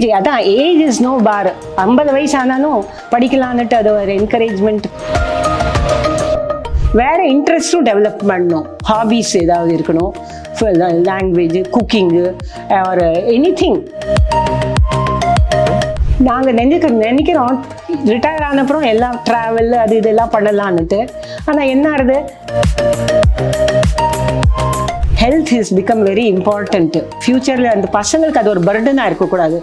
Age அதான் age is no பார் ஐம்பது வயசு ஆனாலும் படிக்கலான்னுட்டு அது ஒரு என்கரேஜ்மெண்ட் வேற இன்ட்ரெஸ்ட்டும் டெவலப் பண்ணணும். ஹாபீஸ் ஏதாவது இருக்கணும். லாங்குவேஜ் குக்கிங்கு ஒரு எனி திங் நாங்கள் நினைக்க நினைக்கிறோம் ரிட்டையர் ஆனப்புறம் எல்லாம் ட்ராவல் அது இதெல்லாம் பண்ணலான்னுட்டு ஆனால் என்ன ஆகுது? Health is become very important ஃப்யூச்சரில் அந்த பசங்களுக்கு அது ஒரு பர்டனாக இருக்கக்கூடாது.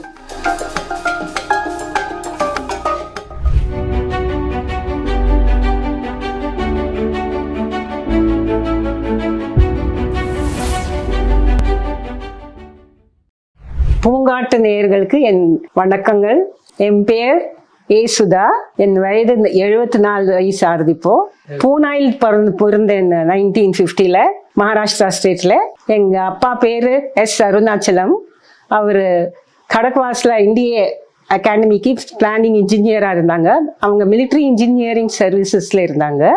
பூங்காட்டு நேயர்களுக்கு என் வணக்கங்கள். என் பேர் ஏசுதா. என் வயது எழுபத்தி நாலு வயசு ஆறுது இப்போ. பூனாயில் பிறந்து பிறந்தேன் நைன்டீன் ஃபிஃப்டியில் மகாராஷ்டிரா ஸ்டேட்டில் எங்கள் அப்பா பேர் எஸ் அருணாச்சலம். அவர் கடக்வாஸில் இந்திய அகாடமிக்கு பிளானிங் இன்ஜினியராக இருந்தாங்க. அவங்க மிலிட்ரி இன்ஜினியரிங் சர்வீசஸில் இருந்தாங்க.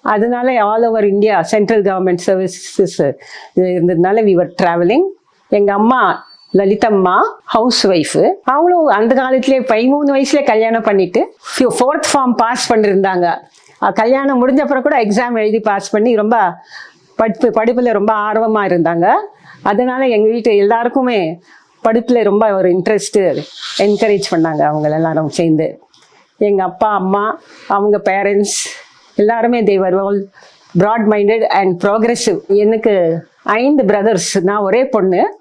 அதனால all over India central government services இருந்ததுனால வி வர் ட்ராவலிங் எங்கள் அம்மா லலிதம்மா ஹவுஸ் ஒய்ஃபு அவங்களும் அந்த காலத்திலே பதிமூணு வயசுல கல்யாணம் பண்ணிட்டு ஃபோர்த் ஃபார்ம் பாஸ் பண்ணியிருந்தாங்க கல்யாணம் முடிஞ்ச அப்புறம் கூட எக்ஸாம் எழுதி பாஸ் பண்ணி ரொம்ப படிப்பு படிப்பில் ரொம்ப ஆர்வமாக இருந்தாங்க. அதனால எங்கள் வீட்டு எல்லாருக்குமே படிப்பில் ரொம்ப ஒரு இன்ட்ரெஸ்ட்டு என்கரேஜ் பண்ணாங்க அவங்க எல்லாரும் சேர்ந்து. எங்கள் அப்பா அம்மா அவங்க பேரண்ட்ஸ் எல்லாருமே they were all broad minded and progressive எனக்கு ஐந்து பிரதர்ஸ் நான் ஒரே பொண்ணு.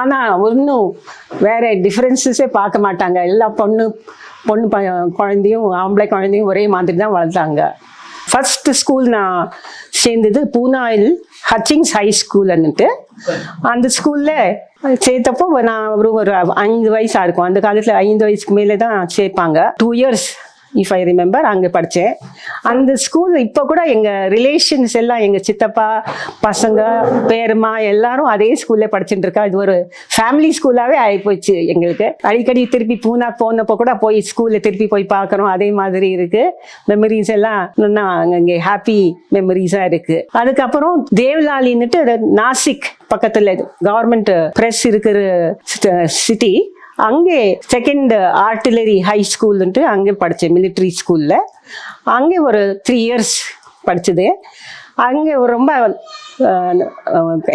ஆனால் ஒன்றும் வேற டிஃப்ரென்சஸே பார்க்க மாட்டாங்க. எல்லா பொண்ணு பொண்ணு ப குழந்தையும் ஆம்பளை குழந்தையும் ஒரே மாதிரி தான் வளர்த்தாங்க ஃபஸ்ட்டு ஸ்கூல் நான் சேர்ந்தது பூனாயில் ஹச்சிங்ஸ் ஹை ஸ்கூல்னுட்டு அந்த ஸ்கூலில் சேர்த்தப்போ நான் ஒரு ஒரு ஐந்து வயசாக இருக்கும். அந்த காலத்தில் ஐந்து வயசுக்கு மேலே தான் சேர்ப்பாங்க. Two years if I remember அங்கே படித்தேன் அந்த ஸ்கூல் இப்போ கூட எங்கள் ரிலேஷன்ஸ் எல்லாம் எங்கள் சித்தப்பா பசங்க பேருமா எல்லாரும் அதே ஸ்கூல்ல படிச்சுட்டு இருக்கா. இது ஒரு ஃபேமிலி ஸ்கூலாகவே ஆகிப்போச்சு எங்களுக்கு. அடிக்கடி திருப்பி பூனா போனப்போ கூட போய் ஸ்கூலில் திருப்பி போய் பார்க்குறோம். அதே மாதிரி இருக்கு. மெமரிஸ் எல்லாம் இன்னும் அங்கே ஹாப்பி மெமரிஸாக இருக்கு. அதுக்கப்புறம் தேவ்லாலின்னுட்டு நாசிக் பக்கத்தில் கவர்மெண்ட் ப்ரெஸ் இருக்கிற சிட்டி அங்கே செகண்ட் ஆர்டிலரி ஹை ஸ்கூல்ன்ட்டு அங்கே படித்தேன் மிலிட்ரி ஸ்கூலில் அங்கே ஒரு த்ரீ இயர்ஸ் படித்தது அங்கே ஒரு ரொம்ப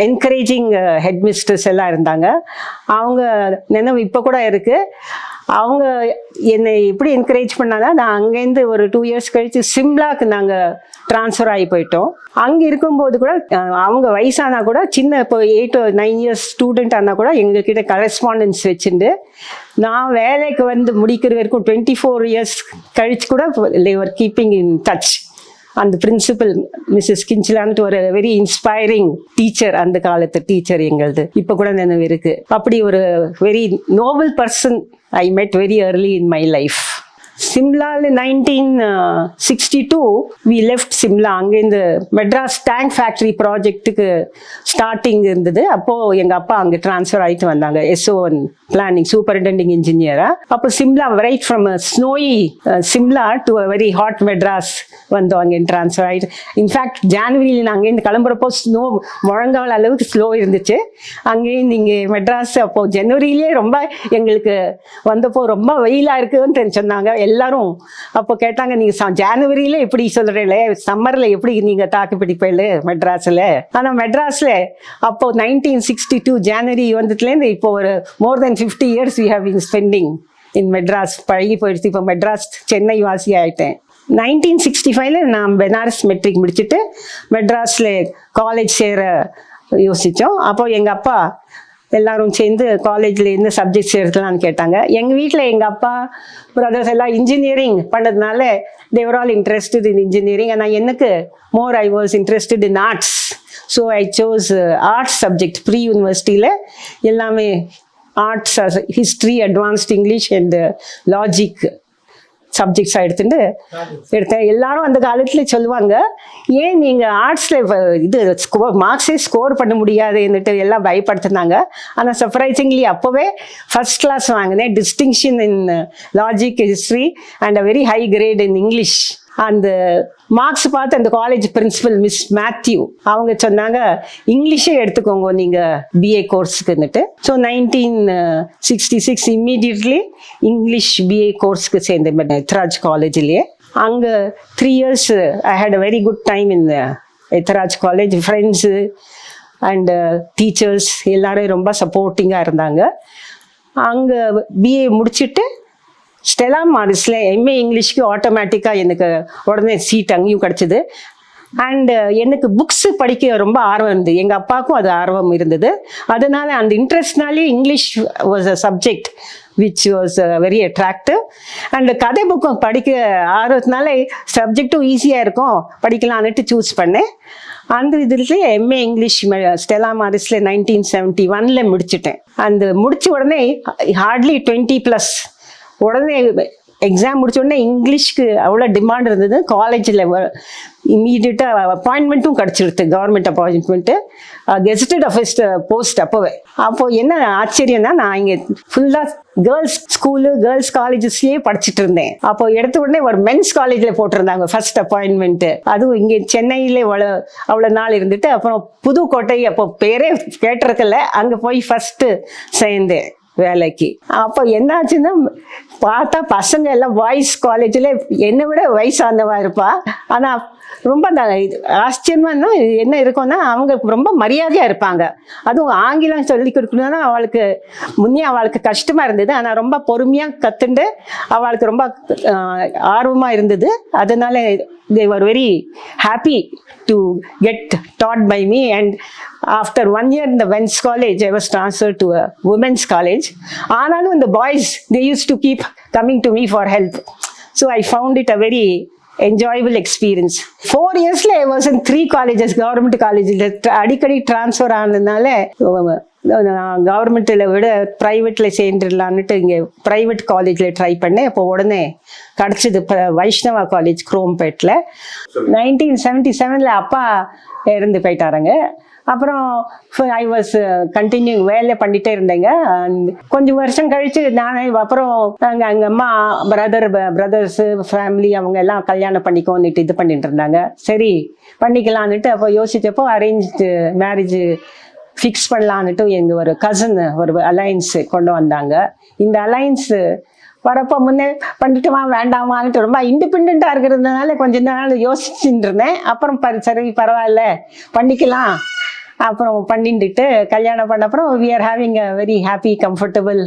என்கரேஜிங் ஹெட் மிஸ்டர்ஸ் எல்லாம் இருந்தாங்க. அவங்க நினைவு இப்போ கூட இருக்குது அவங்க என்னை எப்படி என்கரேஜ் பண்ணாங்க நான் அங்கேருந்து ஒரு டூ இயர்ஸ் கழித்து சிம்லாக்கு நாங்கள் ட்ரான்ஸ்ஃபர் ஆகி போயிட்டோம். அங்கே இருக்கும்போது கூட அவங்க வயசானா கூட சின்ன இப்போ எயிட் நைன் இயர்ஸ் ஸ்டூடெண்ட் ஆனால் கூட எங்ககிட்ட கரஸ்பாண்டன்ஸ் வச்சுட்டு நான் வேலைக்கு வந்து முடிக்கிற வரைக்கும் டுவெண்ட்டி ஃபோர் இயர்ஸ் கழிச்சு கூட லேவர் கீப்பிங் இன் டச் அந்த பிரின்சிபல் மிஸ்ஸஸ் கிஞ்சிலான்ட்டு ஒரு வெரி இன்ஸ்பைரிங் டீச்சர் அந்த காலத்து டீச்சர் எங்களது. இப்போ கூட நினைவு இருக்கு. அப்படி ஒரு very noble person I met very early in my life சிம்லாவில் nineteen sixty two we left Simla அங்கேருந்து மெட்ராஸ் டேங்க் ஃபேக்ட்ரி ப்ராஜெக்ட்டுக்கு ஸ்டார்டிங் இருந்தது. அப்போது எங்கள் அப்பா அங்கே ட்ரான்ஸ்ஃபர் ஆகிட்டு வந்தாங்க. எஸ்ஓஎன் பிளானிங் சூப்பரிண்டெண்டிங் இன்ஜினியராக அப்போ Simla right from snowy Simla to a very hot Madras வந்தோம் அங்கே ட்ரான்ஸ்ஃபர் ஆகிட்டு இன்ஃபேக்ட் ஜான்வரியில் நாங்கள் இருந்து கிளம்புறப்போ ஸ்னோ முழங்கால் அளவுக்கு ஸ்லோ இருந்துச்சு. அங்கேருந்து இங்கே மெட்ராஸ் அப்போது ஜனவரியிலே ரொம்ப எங்களுக்கு வந்தப்போ ரொம்ப வெயிலாக இருக்குதுன்னு சொன்னாங்க. எல்லாரும் அப்போ கேட்டாங்க நீங்கள் ஜான்வரியில எப்படி சொல்கிறீங்களே சம்மரில் எப்படி நீங்கள் தாக்கு பிடிப்பீங்களே மெட்ராஸில்? ஆனால் மெட்ராஸில் அப்போ நைன்டீன் சிக்ஸ்டி டூ ஜனவரி வந்ததுலேருந்து இப்போ ஒரு more than fifty years we have been spending in Madras. பழகி போயிடுச்சு. இப்போ மெட்ராஸ் சென்னை வாசி ஆகிட்டேன் நைன்டீன் சிக்ஸ்டி ஃபைவ்ல நான் பெனாரஸ் மெட்ரிக் முடிச்சுட்டு மெட்ராஸில் காலேஜ் சேர யோசித்தோம் அப்போ எங்கள் அப்பா எல்லாரும் சேர்ந்து காலேஜில் இருந்து சப்ஜெக்ட்ஸ் எடுக்கலாம்னு கேட்டாங்க. எங்கள் வீட்டில் எங்கள் அப்பா பிரதர்ஸ் எல்லாம் இன்ஜினியரிங் பண்ணதுனால they were all interested in engineering ஆனால் எனக்கு more I was interested in arts so I chose arts subject pre யூனிவர்சிட்டியில் எல்லாமே arts history advanced English and logic சப்ஜெக்ட்ஸாக எடுத்துட்டு எடுத்தேன். எல்லாரும் அந்த காலத்தில் சொல்லுவாங்க ஏன் நீங்கள் ஆர்ட்ஸில் இது ஸ்கோர் மார்க்ஸே ஸ்கோர் பண்ண முடியாதுன்னுட்டு எல்லாம் பயப்படுத்துனாங்க. ஆனால் சர்ப்ரைசிங்லி அப்போவே ஃபர்ஸ்ட் கிளாஸ் வாங்கினேன். Distinction in logic history and a very high grade in English அந்த மார்க்ஸ் பார்த்து அந்த காலேஜ் பிரின்சிபல் மிஸ் மேத்யூ அவங்க சொன்னாங்க இங்கிலீஷே எடுத்துக்கோங்க நீங்கள் BA கோர்ஸுக்குன்னுட்டு so nineteen sixty six immediately English BA கோர்ஸுக்கு சேர்ந்த எத்ராஜ் காலேஜ்லேயே அங்கே three years I had a very good time in Ethiraj college friends and teachers எல்லாரும் ரொம்ப சப்போர்ட்டிங்காக இருந்தாங்க. அங்கே பிஏ முடிச்சுட்டு ஸ்டெலா மாரிஸில் எம்ஏ இங்கிலீஷ்க்கு ஆட்டோமேட்டிக்காக எனக்கு உடனே சீட் அங்கேயும் கிடச்சிது. அண்டு uh, எனக்கு புக்ஸு படிக்க ரொம்ப ஆர்வம் இருந்தது. எங்கள் அப்பாவுக்கும் அது ஆர்வம் இருந்தது. அதனால அந்த இன்ட்ரெஸ்ட்னாலே English was a subject which was very attractive and கதை புக்கும் படிக்க ஆர்வத்தினால சப்ஜெக்டும் ஈஸியாக இருக்கும். படிக்கலான்னுட்டு சூஸ் பண்ணேன். அந்த இதுலேயே எம்ஏ இங்கிலீஷ் ஸ்டெலா மாரிஸில் நைன்டீன் செவன்ட்டி ஒனில் முடிச்சிட்டேன். அந்த முடித்த உடனே ஹார்ட்லி டுவெண்ட்டி ப்ளஸ் உடனே எக்ஸாம் முடிச்ச உடனே இங்கிலீஷ்க்கு அவ்வளோ டிமாண்ட் இருந்தது. காலேஜில் இம்மீடியட்டாக அப்பாயின்மெண்ட்டும் கிடச்சிருது government appointment gazetted officer post அப்போவே. அப்போது என்ன ஆச்சரியம்னா நான் இங்கே ஃபுல்லாக கேர்ள்ஸ் ஸ்கூலு கேர்ள்ஸ் காலேஜஸ்லேயே படிச்சுட்டு இருந்தேன். அப்போ எடுத்த உடனே ஒரு மென்ஸ் காலேஜில் போட்டிருந்தாங்க ஃபர்ஸ்ட் அப்பாயின்மெண்ட்டு அதுவும் இங்கே சென்னையிலே அவ்வளோ அவ்வளோ நாள் இருந்துட்டு அப்புறம் புதுக்கோட்டை அப்போ பேரே கேட்டிருக்கல அங்கே போய் ஃபஸ்ட்டு சேர்ந்தேன். வேலைக்கு. அப்போ என்னாச்சுன்னா பார்த்தா பசங்க எல்லாம் பாய்ஸ் காலேஜில் என்னை விட வயசானவா இருப்பா. ஆனால் ரொம்ப ந- இது என்ன இருக்கும்னா அவங்க ரொம்ப மரியாதையாக இருப்பாங்க. அதுவும் ஆங்கிலம் சொல்லி கொடுக்கணும்னா அவளுக்கு முன்னே அவளுக்கு கஷ்டமாக இருந்தது. ஆனால் ரொம்ப பொறுமையாக கற்றுண்டு அவளுக்கு ரொம்ப ஆர்வமாக இருந்தது. அதனால they were very happy to get taught by me and after one year in the men's college i was transferred to a women's college ஆனாலும் இந்த boys they used to keep coming to me for help so i found it a very enjoyable experience four yearsல i was in three colleges government colleges அடிக்கடி transfer ஆனதுனால நான் கவர்மெண்ட்டில் விட ப்ரைவேட்டில் சேர்ந்துடலான்னுட்டு இங்கே private காலேஜில் ட்ரை பண்ணேன் அப்போ உடனே கிடச்சிது வைஷ்ணவா காலேஜ் குரோம்பேட்டில் நைன்டீன் செவன்ட்டி செவனில் அப்பா இறந்து போயிட்டாருங்க அப்புறம் ஐ வாஸ் கண்டினியூ வேலை பண்ணிட்டே இருந்தேங்க. கொஞ்சம் வருஷம் கழிச்சு நான் அப்புறம் நாங்கள் எங்கள் அம்மா பிரதர் பிரதர்ஸு ஃபேமிலி அவங்க எல்லாம் கல்யாணம் பண்ணிக்கோன்னுட்டு இது பண்ணிட்டு இருந்தாங்க. சரி பண்ணிக்கலான்னுட்டு அப்போ யோசிச்சப்போ அரேஞ்ச் மேரேஜ் ஃபிக்ஸ் பண்ணலான்னுட்டு எங்கள் ஒரு கசன் ஒரு அலையன்ஸ் கொண்டு வந்தாங்க. இந்த அலையன்ஸ் வரப்போ முன்னே பண்ணிட்டுமா வேண்டாமான்ட்டு ரொம்ப இண்டிபெண்ட்டாக இருக்கிறதுனால கொஞ்ச நாள் யோசிச்சுட்டு இருந்தேன். அப்புறம் பரி சரி பரவாயில்ல பண்ணிக்கலாம். அப்புறம் பண்ணிட்டு கல்யாணம் பண்ண அப்புறம் we are having a very happy comfortable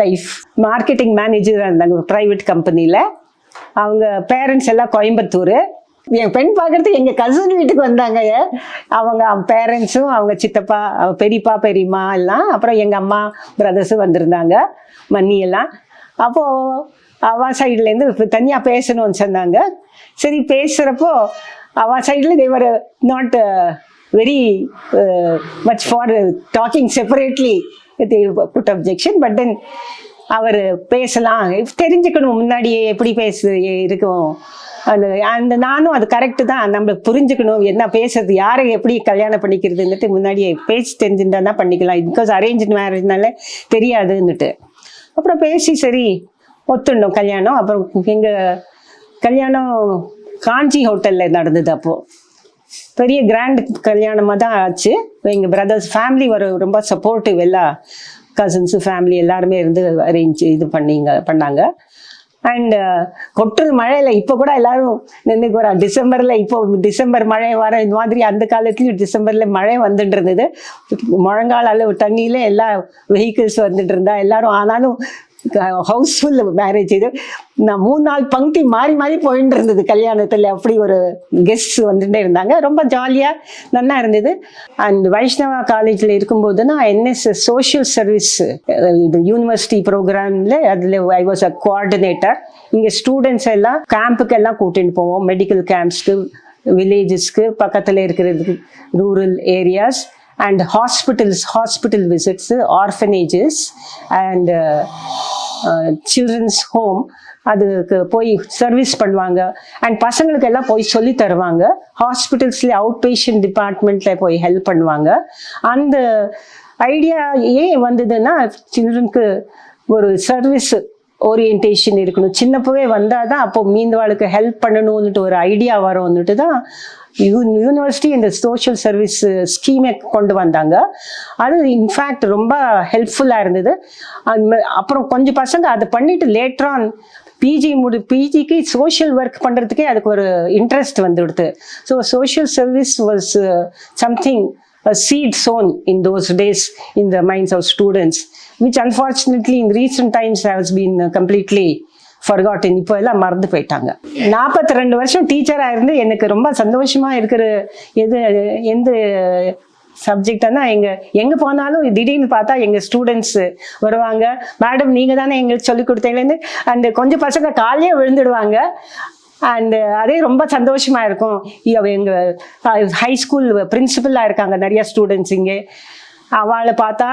life marketing மேனேஜராக இருந்தாங்க ப்ரைவேட் கம்பெனியில் அவங்க பேரண்ட்ஸ் எல்லாம் கோயம்புத்தூர். என் பெண் பார்க்கறது எங்கள் கசின் வீட்டுக்கு வந்தாங்க. அவங்க பேரண்ட்ஸும் அவங்க சித்தப்பா பெரியப்பா பெரியம்மா எல்லாம் அப்புறம் எங்கள் அம்மா பிரதர்ஸும் வந்திருந்தாங்க. மன்னி எல்லாம். அப்போது அவா சைட்லேருந்து தனியாக பேசணும்னு சொன்னாங்க. சரி பேசுகிறப்போ அவா சைடில் they were not very much for talking separately put objection but then அவர் பேசலாம். தெரிஞ்சுக்கணும் முன்னாடியே எப்படி பேசு இருக்கும். அந்த அந்த நானும் அது கரெக்டு தான். நம்ம புரிஞ்சுக்கணும் என்ன பேசுறது யாரை எப்படி கல்யாணம் பண்ணிக்கிறதுன்னுட்டு முன்னாடியே பேச்சு தெரிஞ்சுட்டா தான் பண்ணிக்கலாம். பிகாஸ் அரேஞ்ச் மேரேஜ்னால தெரியாதுன்னுட்டு. அப்புறம் பேசி சரி ஒத்துண்டோம் கல்யாணம். அப்புறம் எங்கள் கல்யாணம் காஞ்சி ஹோட்டலில் நடந்தது அப்போது பெரிய கிராண்ட் கல்யாணமாக தான் ஆச்சு. எங்கள் பிரதர்ஸ் ஃபேமிலி ஒரு ரொம்ப சப்போர்ட்டிவ் எல்லா கசின்ஸு ஃபேமிலி எல்லாருமே இருந்து அரேஞ்ச் இது பண்ணிங்க பண்ணாங்க. அண்டு கொட்டுறது மழையில் இப்போ கூட எல்லாரும் நின்றுக்கு வர டிசம்பரில் இப்போ டிசம்பர் மழை வர இந்த மாதிரி அந்த காலத்துலேயும் டிசம்பரில் மழை வந்துட்டு இருந்தது. முழங்கால அளவு தண்ணியில் எல்லா வெஹிக்கிள்ஸ் வந்துட்டு இருந்தா எல்லாரும் ஆனாலும் ஹவுஸ்ஃபுல் மேரேஜ் இது. நான் மூணு நாள் பங்கி மாறி மாறி போயிட்டு இருந்தது கல்யாணத்தில். அப்படி ஒரு கெஸ்ட் வந்துட்டே இருந்தாங்க. ரொம்ப ஜாலியாக நல்லா இருந்தது. அண்ட் வைஷ்ணவா காலேஜில் இருக்கும்போது நான் என்எஸ்எஸ் சோஷியல் சர்வீஸ் இது யூனிவர்சிட்டி ப்ரோக்ராமில் அதில் ஐ வாஸ் அ கோஆர்டினேட்டர் இங்கே ஸ்டூடெண்ட்ஸ் எல்லாம் கேம்புக்கு எல்லாம் கூட்டிட்டு போவோம். மெடிக்கல் கேம்ப்ஸ்க்கு வில்லேஜஸ்க்கு பக்கத்தில் இருக்கிறதுக்கு rural areas and hospitals hospital visits orphanages and children's home அதுக்கு போய் சர்வீஸ் பண்ணுவாங்க. அண்ட் பசங்களுக்கு எல்லாம் போய் சொல்லி தருவாங்க. ஹாஸ்பிட்டல்ஸ்லேயே அவுட் பேஷண்ட் டிபார்ட்மெண்ட்டில் போய் ஹெல்ப் பண்ணுவாங்க. அந்த ஐடியா ஏன் வந்ததுன்னா சில்ட்ரனுக்கு ஒரு சர்வீஸ் ஓரியன்டேஷன் இருக்கணும் சின்னப்பவே வந்தால் தான் அப்போ மீந்தவாளுக்கு ஹெல்ப் பண்ணணும்னுட்டு ஒரு ஐடியா வரும்னுட்டு தான் யூனிவர்சிட்டி இந்த சோஷியல் சர்வீஸ் ஸ்கீமை கொண்டு வந்தாங்க. அது இன்ஃபேக்ட் ரொம்ப ஹெல்ப்ஃபுல்லாக இருந்தது. அது அப்புறம் கொஞ்சம் பசங்க அதை பண்ணிட்டு லேட்ரான் பிஜி முடி பிஜிக்கு சோஷியல் ஒர்க் பண்ணுறதுக்கே அதுக்கு ஒரு இன்ட்ரெஸ்ட் வந்துடுது. So social service was something seed sown in those days in the minds of students which unfortunately in in times times been completely uh, இப்போ எல்லாம் மறந்து போயிட்டாங்க. நாற்பத்தி ரெண்டு வருஷம் டீச்சராக இருந்து எனக்கு ரொம்ப சந்தோஷமாக இருக்கிற எது எந்த சப்ஜெக்ட்னா எங்க எங்க போனாலும் திடீர்னு பார்த்தா எங்க ஸ்டூடெண்ட்ஸ் வருவாங்க. மேடம் நீங்க தானே எங்களுக்கு சொல்லி கொடுத்தீங்கன்னு அந்த கொஞ்சம் பசங்க காலையே விழுந்துடுவாங்க. அண்டு அதே ரொம்ப சந்தோஷமாக இருக்கும். எங்கள் ஹை ஸ்கூல் பிரின்சிபலாக இருக்காங்க. நிறையா ஸ்டூடெண்ட்ஸ் இங்கே. அவளை பார்த்தா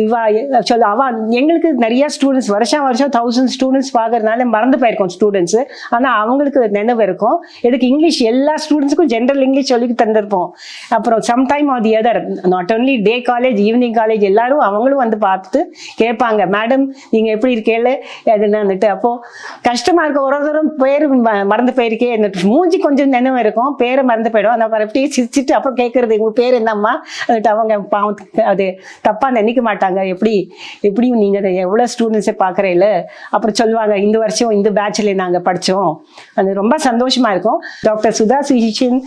இவா ஆக்சுவலி அவ எங்களுக்கு நிறைய ஸ்டூடெண்ட்ஸ் வருஷம் வருஷம் தௌசண்ட் ஸ்டூடெண்ட்ஸ் பார்க்கறதுனால மறந்து போயிருக்கோம் ஸ்டூடெண்ட்ஸு ஆனால் அவங்களுக்கு நினைவு இருக்கும். இதுக்கு இங்கிலீஷ் எல்லா ஸ்டூடெண்ட்ஸுக்கும் ஜென்ரல் இங்கிலீஷ் சொல்லி தந்திருப்போம். அப்புறம் sometime or the other not only day college evening college எல்லாரும் அவங்களும் வந்து பார்த்துட்டு கேட்பாங்க மேடம் நீங்கள் எப்படி இருக்கேல அதுன்னுட்டு அப்போது கஷ்டமாக இருக்கும் ஒரு ஒருத்தரும் பேர் மறந்து போயிருக்கே. என்னட்டு மூஞ்சி கொஞ்சம் நினைவு இருக்கும். பேரை மறந்து போயிடும். அந்த அப்புறம் அப்படியே சிரிச்சிட்டு அப்புறம் கேட்கறது உங்கள் பேர் என்னம்மா? அதுட்டு அவங்க பாவம் கூடாது தப்பாக நினைக்க மாட்டாங்க. எப்படி? எப்படியும் நீங்கள் எவ்வளோ ஸ்டூடெண்ட்ஸை பார்க்குறீங்கள அப்புறம் சொல்லுவாங்க இந்த வருஷம் இந்த பேட்சில் நாங்கள் படித்தோம் அது ரொம்ப சந்தோஷமாக இருக்கும். டாக்டர் சுதா சுஷிஷன்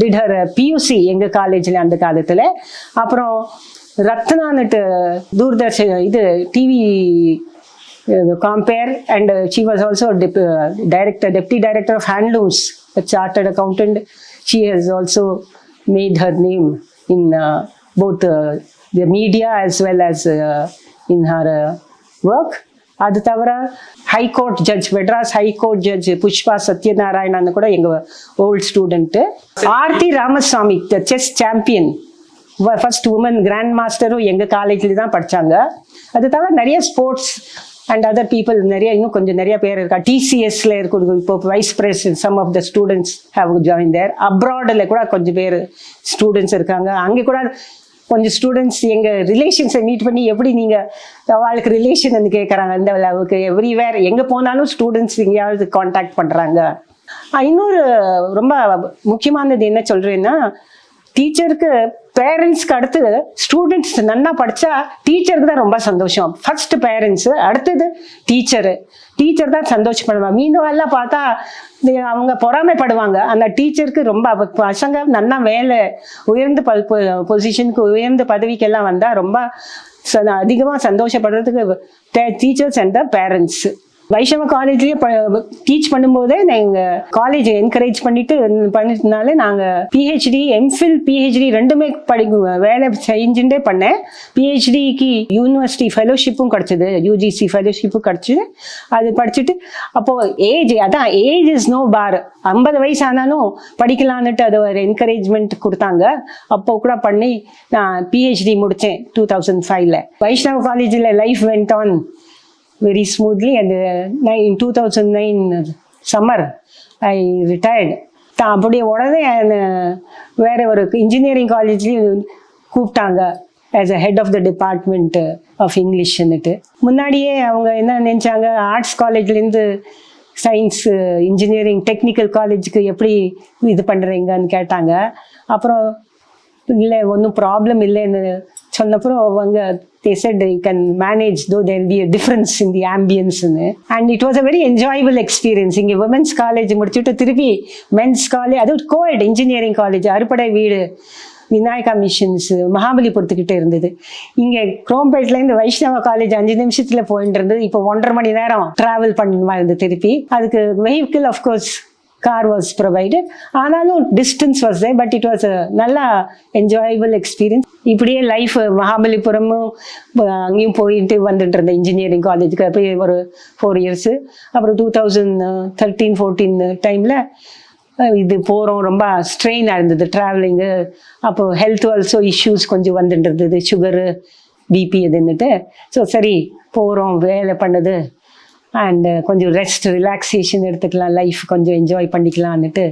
டிடர் பியூசி எங்கள் காலேஜில் அந்த காலத்தில். அப்புறம் ரத்னான்னுட்டு தூர்தர்ஷன் இது TV compare and uh, she was also dep- uh, director deputy director of handlooms a chartered accountant. She has also made her name in uh, both uh, the media as well as uh, in her uh, work. அது தவிர high court judge Madras high court judge Pushpa Sathyanarayanan கூட எங்க old student Aarthi Ramaswamy the chess champion first woman grand மாஸ்டரும் எங்கள் காலேஜில் தான் படித்தாங்க அது தவிர நிறைய ஸ்போர்ட்ஸ் அண்ட் அதர் பீப்புள் நிறைய இன்னும் கொஞ்சம் நிறைய பேர் இருக்கா டிசிஎஸ்ல இருக்கிற இப்போ vice president some of the students have join there அப்ராடில் கூட கொஞ்சம் பேர் ஸ்டூடெண்ட்ஸ் இருக்காங்க. அங்கே கூட கொஞ்சம் ஸ்டூடெண்ட்ஸ் எங்கள் ரிலேஷன்ஸை மீட் பண்ணி எப்படி நீங்கள் அவளுக்கு ரிலேஷன் வந்து கேட்குறாங்க அந்த அளவுக்கு. எவ்ரிவேர் எங்கே போனாலும் ஸ்டூடெண்ட்ஸ் எங்கேயாவது காண்டாக்ட் பண்ணுறாங்க இன்னொரு ரொம்ப முக்கியமானது என்ன சொல்கிறேன்னா டீச்சருக்கு பேரண்ட்ஸ்க்கு அடுத்து ஸ்டூடெண்ட்ஸ் நல்லா படித்தா டீச்சருக்கு தான் ரொம்ப சந்தோஷம். ஃபர்ஸ்ட் பேரண்ட்ஸு அடுத்தது டீச்சரு டீச்சர் தான் சந்தோஷப்படுவாங்க. மீந்தவெல்லாம் பார்த்தா அவங்க பொறாமைப்படுவாங்க. அந்த டீச்சருக்கு ரொம்ப பசங்க நல்லா வேலை உயர்ந்த பொசிஷனுக்கு உயர்ந்த பதவிக்கெல்லாம் வந்தால் ரொம்ப அதிகமாக சந்தோஷப்படுறதுக்கு teachers and the parents Vaishnava காலேஜ்லயே teach பண்ணும்போதே நாங்கள் காலேஜ் என்கரேஜ் பண்ணிட்டு பண்ணிட்டனால நாங்கள் பிஹெச்டி எம்ஃபில் பிஹெச்டி ரெண்டுமே படி வேலை செஞ்சுட்டே பண்ணேன். பிஹெச்டிக்கு யூனிவர்சிட்டி ஃபெலோஷிப்பும் கிடச்சிது. யூஜிசி ஃபெலோஷிப்பும் கிடச்சிது அது படிச்சுட்டு அப்போது ஏஜ் அதான் ஏஜ் இஸ் நோ பார் ஐம்பது வயசு ஆனாலும் படிக்கலான்னுட்டு அது ஒரு என்கரேஜ்மெண்ட் கொடுத்தாங்க. அப்போ கூட பண்ணி நான் பிஹெச்டி முடித்தேன் டூ தௌசண்ட் ஃபைவ்ல வைஷ்ணவ காலேஜில் life went on very smoothly and uh, in 2009 summer I retired. தான் அப்படியே உடனே என்னை வேற ஒரு இன்ஜினியரிங் காலேஜ்லேயும் கூப்பிட்டாங்க. As a head of the department of இங்கிலீஷ்னுட்டு முன்னாடியே அவங்க என்ன நினச்சாங்க? ஆர்ட்ஸ் காலேஜ்லேருந்து சயின்ஸ் இன்ஜினியரிங் டெக்னிக்கல் காலேஜுக்கு எப்படி இது பண்ணுறீங்கன்னு கேட்டாங்க. அப்புறம் இல்லை ஒன்றும் ப்ராப்ளம் இல்லைன்னு சொன்னப்புறம் அவங்க they said you can manage though there will be a difference in the ambience ன்னு and it was a very enjoyable experience. இங்கே உமன்ஸ் காலேஜ் முடிச்சுட்டு திருப்பி மென்ஸ் காலேஜ் அது coed engineering college Arupadai Veedu Vinayaka missions மகாபலிபுரத்துக்கிட்ட இருந்தது. இங்கே குரோம்பேட்லேருந்து வைஷ்ணவ college அஞ்சு நிமிஷத்தில் போயிட்டு இருந்தது. இப்போ ஒன்றரை மணி நேரம் ட்ராவல் பண்ணுமா இருந்து திருப்பி. அதுக்கு vehicle of course car was provided ஆனாலும் distance was there but it was நல்லா என்ஜாயபிள் எக்ஸ்பீரியன்ஸ் இப்படியே லைஃப் மகாபலிபுரமும் அங்கேயும் போயிட்டு வந்துட்டு இருந்தேன் இன்ஜினியரிங் காலேஜுக்கு போய் ஒரு ஃபோர் இயர்ஸு அப்புறம் டூ தௌசண்ட் தேர்ட்டீன் ஃபோர்டீன் டைமில் இது போகிறோம் ரொம்ப ஸ்ட்ரெயினாக இருந்தது ட்ராவலிங்கு அப்போ ஹெல்த் ஆல்சோ இஷ்யூஸ் கொஞ்சம் வந்துட்டு இருந்தது. சுகரு பிபி இதுன்னுட்டு ஸோ சரி போகிறோம் வேலை பண்ணுது அண்டு uh, கொஞ்சம் ரெஸ்ட் ரிலாக்ஸேஷன் எடுத்துக்கலாம். லைஃப் கொஞ்சம் என்ஜாய் பண்ணிக்கலாம்னுட்டு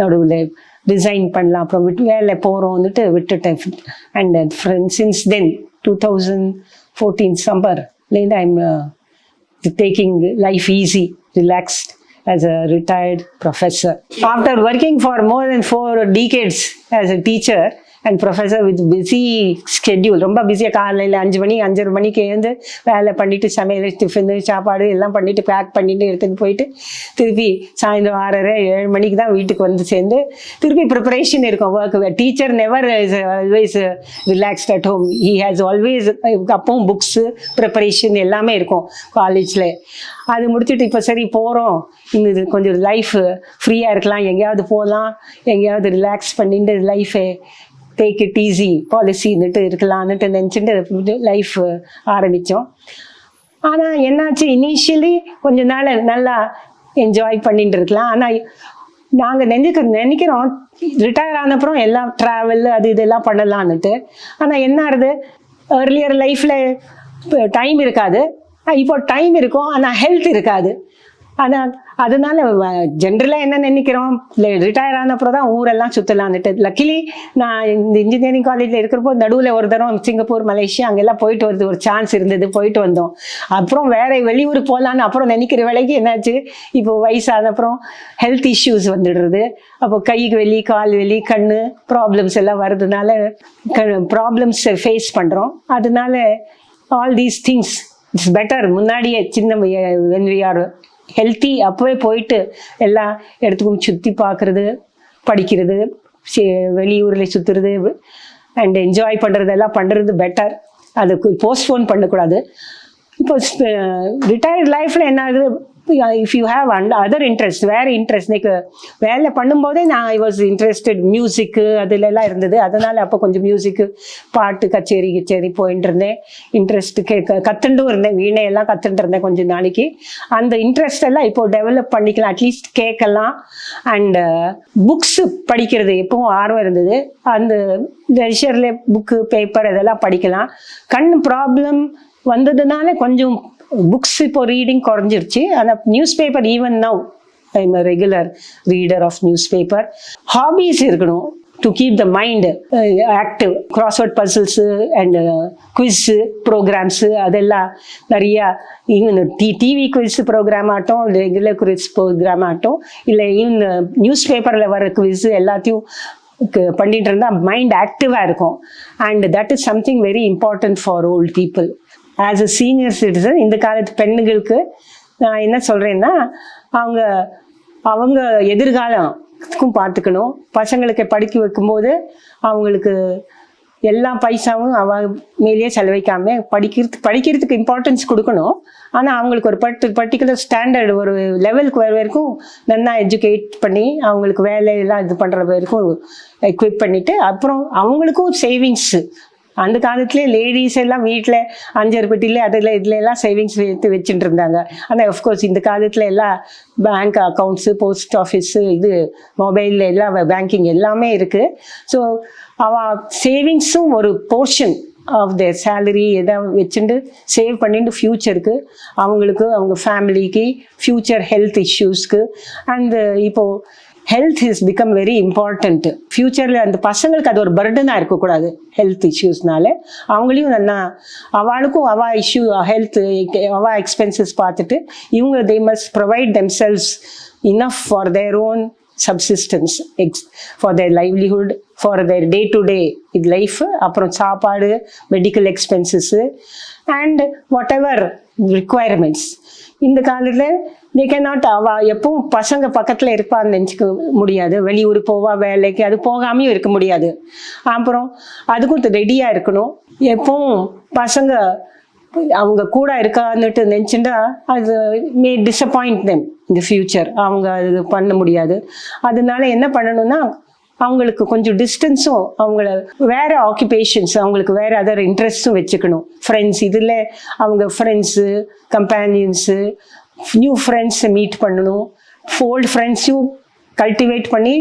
நடுவில் டிசைன் பண்ணலாம். அப்புறம் விட்டு வேலை போகிறோம் வந்துட்டு விட்டுட்டேன் and friend since then two thousand fourteen சம்மர்லேருந்து I'm taking life easy relaxed as a retired professor. After working for more than four decades as a teacher and professor with busy schedule ரொம்ப பிஸியாக காலையில் அஞ்சு மணி அஞ்சரை மணிக்கு எழுந்து வேலை பண்ணிவிட்டு சமையல் டிஃபனு சாப்பாடு எல்லாம் பண்ணிவிட்டு பேக் பண்ணிவிட்டு எடுத்துகிட்டு போயிட்டு திருப்பி சாயந்தரம் ஆறரை ஏழு மணிக்கு தான் வீட்டுக்கு வந்து சேர்ந்து திருப்பி ப்ரிப்பரேஷன் இருக்கும். Work teacher never is always relaxed at home he has always அப்பவும் புக்ஸு ப்ரிப்பரேஷன் எல்லாமே இருக்கும் காலேஜில் அது முடிச்சுட்டு இப்போ சரி போகிறோம் இது கொஞ்சம் லைஃப் ஃப்ரீயாக இருக்கலாம். எங்கேயாவது போகலாம் எங்கேயாவது ரிலாக்ஸ் பண்ணிட்டு லைஃபை டேக் இட் ஈஸி பாலிசின்னுட்டு இருக்கலான்னுட்டு நினச்சிட்டு லைஃப் ஆரம்பித்தோம் ஆனால் என்னாச்சு? இனிஷியலி கொஞ்ச நாள் நல்லா என்ஜாய் பண்ணிட்டு இருக்கலாம். ஆனால் நாங்கள் நினைக்க நினைக்கிறோம் ரிட்டையர் ஆனப்புறம் எல்லாம் ட்ராவல் அது இதெல்லாம் பண்ணலான்னுட்டு ஆனால் என்ன ஆகுது? ஏர்லியர் லைஃப்பில் டைம் இருக்காது. இப்போ டைம் இருக்கும். ஆனால் ஹெல்த் இருக்காது. ஆனால் அதனால ஜென்ரலாக என்ன நினைக்கிறோம்? ரிட்டையர் ஆனப்புறம் தான் ஊரெல்லாம் சுற்றலான்ட்டு லக்கிலி நான் இந்த இன்ஜினியரிங் காலேஜில் இருக்கிறப்போ நடுவில் ஒரு தரம் சிங்கப்பூர் மலேசியா அங்கெல்லாம் போயிட்டு வருது ஒரு சான்ஸ் இருந்தது. போயிட்டு வந்தோம். அப்புறம் வேற வெளியூர் போகலான்னு அப்புறம் நினைக்கிற வேலைக்கு என்னாச்சு? இப்போ வயசான அப்புறம் ஹெல்த் இஷ்யூஸ் வந்துடுறது. அப்போ கைக்கு வெளி கால் வெளி கண் ப்ராப்ளம்ஸ் எல்லாம் வர்றதுனால ப்ராப்ளம்ஸ் ஃபேஸ் பண்ணுறோம் அதனால all these things it's better முன்னாடியே சின்ன வென் வி ஆர் ஹெல்த்தி அப்போவே போயிட்டு எல்லா இடத்துக்கும் சுற்றி பார்க்குறது படிக்கிறது வெளியூரில் சுற்றுறது அண்ட் என்ஜாய் பண்ணுறது எல்லாம் பண்ணுறது பெட்டர் அதுக்கு போஸ்ட்போன் பண்ணக்கூடாது. இப்போ ரிட்டையர்ட் லைஃப்பில் என்ன ஆகுது? If you have and other interest வேறு இன்ட்ரெஸ்ட் எனக்கு வேலை பண்ணும்போதே நான் ஐ வாஸ் இன்ட்ரெஸ்டட் மியூசிக்கு அதுலலாம் இருந்தது. அதனால் அப்போ கொஞ்சம் மியூசிக்கு பாட்டு கச்சேரி கச்சேரி போயிட்டு இருந்தேன். இன்ட்ரெஸ்ட் கே கற்றுண்டும் இருந்தேன். வீணையெல்லாம் கற்றுட்டு இருந்தேன் கொஞ்சம் நாளைக்கு. அந்த இன்ட்ரெஸ்ட் எல்லாம் இப்போ டெவலப் பண்ணிக்கலாம். அட்லீஸ்ட் கேட்கலாம். அண்டு புக்ஸு uh, படிக்கிறது எப்பவும் ஆர்வம் இருந்தது. அந்த லெஷரில் புக்கு பேப்பர் இதெல்லாம் படிக்கலாம். கண் ப்ராப்ளம் வந்ததுனால கொஞ்சம் புக்ஸ் இப்போ ரீடிங் குறைஞ்சிருச்சு. ஆனால் news paper even now I am regular reader of news paper hobbies இருக்கணும் to keep the mind active crossword puzzles and quiz programmes அதெல்லாம் நிறையா even T TV quiz programme ஆகட்டும் ரெகுலர் குவிஸ் ப்ரோக்ராம் ஆகட்டும் இல்லை even news பேப்பரில் வர quiz எல்லாத்தையும் க- பண்ணிட்டு இருந்தால் மைண்ட் ஆக்டிவாக இருக்கும். And that is something very important for old people as a senior citizen இந்த காலத்து பெண்களுக்கு நான் என்ன சொல்கிறேன்னா அவங்க அவங்க எதிர்காலத்துக்கும் பார்த்துக்கணும். பசங்களுக்கு படிக்க வைக்கும்போது அவங்களுக்கு எல்லா பைசாவும் அவ மேலேயே செலவைக்காம படிக்கிறது படிக்கிறதுக்கு இம்பார்ட்டன்ஸ் கொடுக்கணும். ஆனால் அவங்களுக்கு ஒரு பர்டி பர்டிகுலர் ஸ்டாண்டர்ட் ஒரு லெவலுக்கு வர வரைக்கும் நல்லா எஜுகேட் பண்ணி அவங்களுக்கு வேலையெல்லாம் இது பண்ணுற வரைக்கும் எக்விப் பண்ணிவிட்டு அப்புறம் அவங்களுக்கும் சேவிங்ஸு அந்த காலத்துலேயே லேடிஸ் எல்லாம் வீட்டில் அஞ்சர் பெட்டியில் அதில் இதில் எல்லாம் சேவிங்ஸ் எடுத்து வச்சுட்டு இருந்தாங்க ஆனால் அஃப்கோர்ஸ் இந்த காலத்தில் எல்லாம் பேங்க் அக்கௌண்ட்ஸு போஸ்ட் ஆஃபீஸு இது மொபைலில் எல்லாம் பேங்கிங் எல்லாமே இருக்குது ஸோ அவ சேவிங்ஸும் ஒரு போர்ஷன் ஆஃப் த சேலரி எதாவது வச்சுட்டு சேவ் பண்ணிட்டு ஃப்யூச்சருக்கு அவங்களுக்கு அவங்க ஃபேமிலிக்கு ஃப்யூச்சர் ஹெல்த் இஷ்யூஸ்க்கு அண்ட் இப்போது health is become very important ஃப்யூச்சரில் அந்த பசங்களுக்கு அது ஒரு பர்டனாக இருக்கக்கூடாது ஹெல்த் இஷ்யூஸ்னால அவங்களையும் நல்லா அவளுக்கும் அவா இஷ்யூ ஹெல்த் அவா எக்ஸ்பென்சஸ் பார்த்துட்டு இவங்க they must provide themselves enough for their own subsistence ex for their livelihood for their day to day இது லைஃப் அப்புறம் சாப்பாடு medical expenses and whatever requirements இந்த காலத்தில் தே கேன் நாட் அவ எப்பவும் பசங்க பக்கத்தில் இருப்பான்னு நினச்சிக்க முடியாது. வெளியூர் போவா வேலைக்கு அது போகாமையும் இருக்க முடியாது. அப்புறம் அதுக்கும் ரெடியாக இருக்கணும். எப்பவும் பசங்க அவங்க கூட இருக்கான்னுட்டு நினச்சிண்டா அது மே டிசப்பாயிண்ட் தெம் இந்த ஃப்யூச்சர் அவங்க அது பண்ண முடியாது. அதனால என்ன பண்ணணும்னா அவங்களுக்கு கொஞ்சம் டிஸ்டன்ஸும் அவங்கள வேற ஆக்குபேஷன்ஸ் அவங்களுக்கு வேற அதர் இன்ட்ரெஸ்ட்டும் வச்சுக்கணும். ஃப்ரெண்ட்ஸ் இதில் அவங்க ஃப்ரெண்ட்ஸு கம்பேனியன்ஸு நியூ ஃப்ரெண்ட்ஸை மீட் பண்ணணும். ஓல்டு ஃப்ரெண்ட்ஸையும் கல்டிவேட் பண்ணி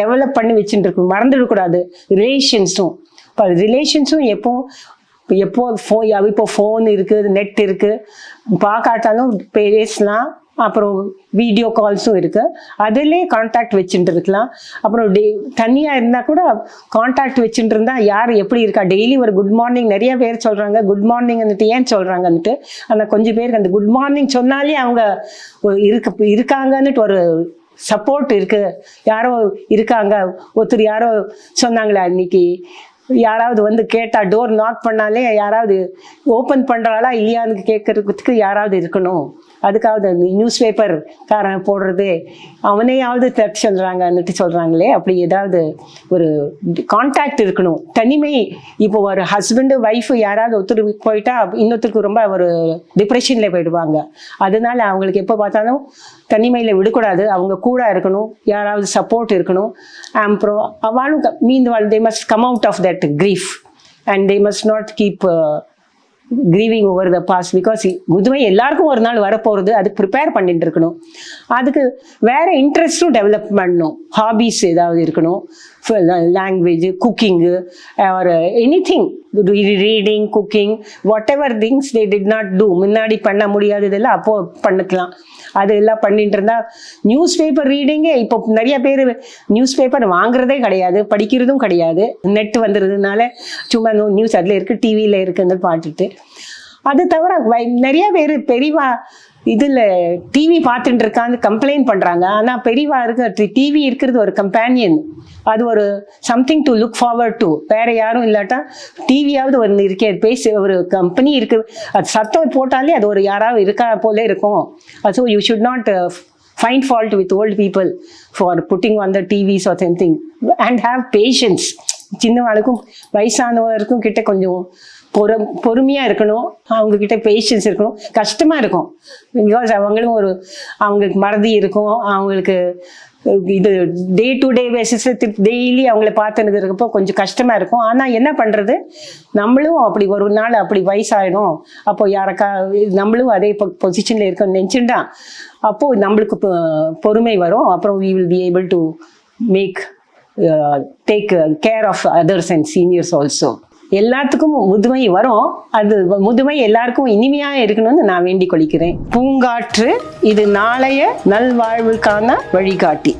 டெவலப் பண்ணி வச்சுட்டு இருக்கணும் மறந்துடக்கூடாது. ரிலேஷன்ஸும் இப்போ ரிலேஷன்ஸும் எப்போ எப்போ ஃபோ இப்போ ஃபோன் இருக்குது நெட் இருக்குது பார்க்காட்டாலும் பேசலாம் அப்புறம் வீடியோ கால்ஸும் இருக்குது அதிலே காண்டாக்ட் வச்சுட்டு இருக்கலாம் அப்புறம் டே தனியாக இருந்தால் கூட காண்டாக்ட் வச்சுட்டு இருந்தால் யார் எப்படி இருக்கா? டெய்லி ஒரு குட் மார்னிங் நிறைய பேர் சொல்கிறாங்க குட் மார்னிங் வந்துட்டு ஏன் சொல்கிறாங்கன்ட்டு அந்த கொஞ்சம் பேருக்கு அந்த குட் மார்னிங் சொன்னாலே அவங்க இருக்க இருக்காங்கன்னுட்டு ஒரு சப்போர்ட் இருக்குது யாரோ இருக்காங்க. ஒருத்தர் யாரோ சொன்னாங்களே அன்னைக்கு. யாராவது வந்து கேட்டால் டோர் நாக் பண்ணாலே யாராவது ஓப்பன் பண்ணுறாளா இல்லையான்னு கேட்கறதுக்கு யாராவது இருக்கணும். அதுக்காவது நியூஸ் பேப்பர் காரன் போடுறது அவனையாவது தப்பு சொல்கிறாங்கன்னுட்டு சொல்கிறாங்களே அப்படி ஏதாவது ஒரு கான்டாக்ட் இருக்கணும். தனிமை. இப்போ ஒரு ஹஸ்பண்டு ஒய்ஃபு யாராவது ஒருத்தர் போயிட்டா இன்னொருத்தருக்கு ரொம்ப ஒரு டிப்ரெஷனில் போயிடுவாங்க. அதனால அவங்களுக்கு எப்போ பார்த்தாலும் தனிமையில் விடக்கூடாது. அவங்க கூட இருக்கணும். யாராவது சப்போர்ட் இருக்கணும். அப்புறம் அவளும் meanwhile they must come out of that grief and they must not keep grieving over the past because முதுமை எல்லாருக்கும் ஒரு நாள் வரப்போகிறது அதுக்கு ப்ரிப்பேர் பண்ணிட்டு இருக்கணும். அதுக்கு வேற இன்ட்ரெஸ்ட்டும் டெவலப் பண்ணணும். ஹாபீஸ் ஏதாவது இருக்கணும். Language cooking or anything reading cooking whatever things they did not do முன்னாடி பண்ண முடியாததெல்லாம் அப்போ பண்ணிக்கலாம். அது எல்லாம் பண்ணிட்டு இருந்தா நியூஸ் பேப்பர் ரீடிங்கே இப்போ நிறைய பேர் நியூஸ் பேப்பர் வாங்குறதே கிடையாது படிக்கிறதும் கிடையாது. நெட் வந்துடுறதுனால சும்மா நியூஸ் அதில் இருக்குது டிவியில் இருக்குன்னு பார்த்துட்டு அது தவிர வை- நிறைய பேர் பெரியவா இதில் டிவி பார்த்துட்டு இருக்கான்னு கம்ப்ளைண்ட் பண்ணுறாங்க ஆனால் பெரியவா இருக்க டிவி இருக்கிறது ஒரு கம்பேனியன் அது ஒரு something to look forward to வேற யாரும் இல்லாட்டா டிவியாவது ஒன்று இருக்கே பேசி ஒரு கம்பெனி இருக்கு. அது சத்தம் போட்டாலே அது ஒரு யாராவது இருக்கா போல இருக்கும். So you should not find fault with old people for putting on the TVs or something and have patience சின்னவாளுக்கும் வயசானவருக்கும் கிட்ட கொஞ்சம் பொறு பொறுமையாக இருக்கணும். அவங்கக்கிட்ட பேஷன்ஸ் இருக்கணும். கஷ்டமாக இருக்கும். பிகாஸ் அவங்களும் ஒரு அவங்களுக்கு மறதி இருக்கும். அவங்களுக்கு இது day to day basis daily அவங்கள பார்த்துன்னு இருக்கப்போ கொஞ்சம் கஷ்டமாக இருக்கும். ஆனால் என்ன பண்ணுறது நம்மளும் அப்படி ஒரு நாள் அப்படி வயசாயிடும். அப்போ யாருக்கா நம்மளும் அதே பொசிஷனில் இருக்கோம்னு நினச்சிண்டா அப்போது நம்மளுக்கு பொ- பொறுமை வரும். அப்புறம் we will be able to make take care of others and seniors also எல்லாத்துக்கும் முதுமை வரும். அது முதுமை எல்லாருக்கும் இனிமையா இருக்கணும்னு நான் வேண்டிக் கொள்கிறேன். பூங்காற்று இது நாளைய நல்வாழ்வுக்கான வழிகாட்டி.